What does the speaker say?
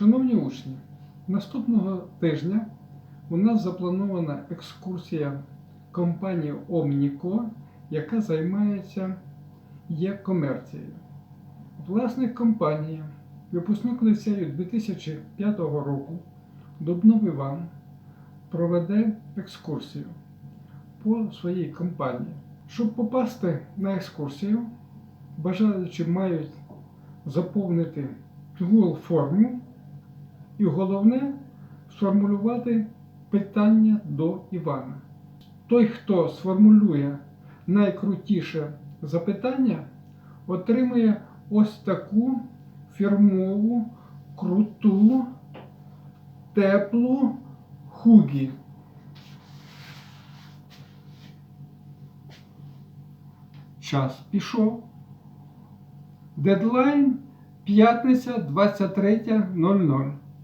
Шановні учні, наступного тижня у нас запланована екскурсія компанії Omnico, яка займається є-комерцією. Власник компанії, випускник ліцею 2005 року, Дубнов Іван, проведе екскурсію по своїй компанії. Щоб попасти на екскурсію, бажаючі мають заповнити Google форму і головне сформулювати питання до Івана. Той, хто сформулює найкрутіше запитання, отримує ось таку фірмову, круту, теплу хугі. Час пішов. Дедлайн п'ятниця 23.00.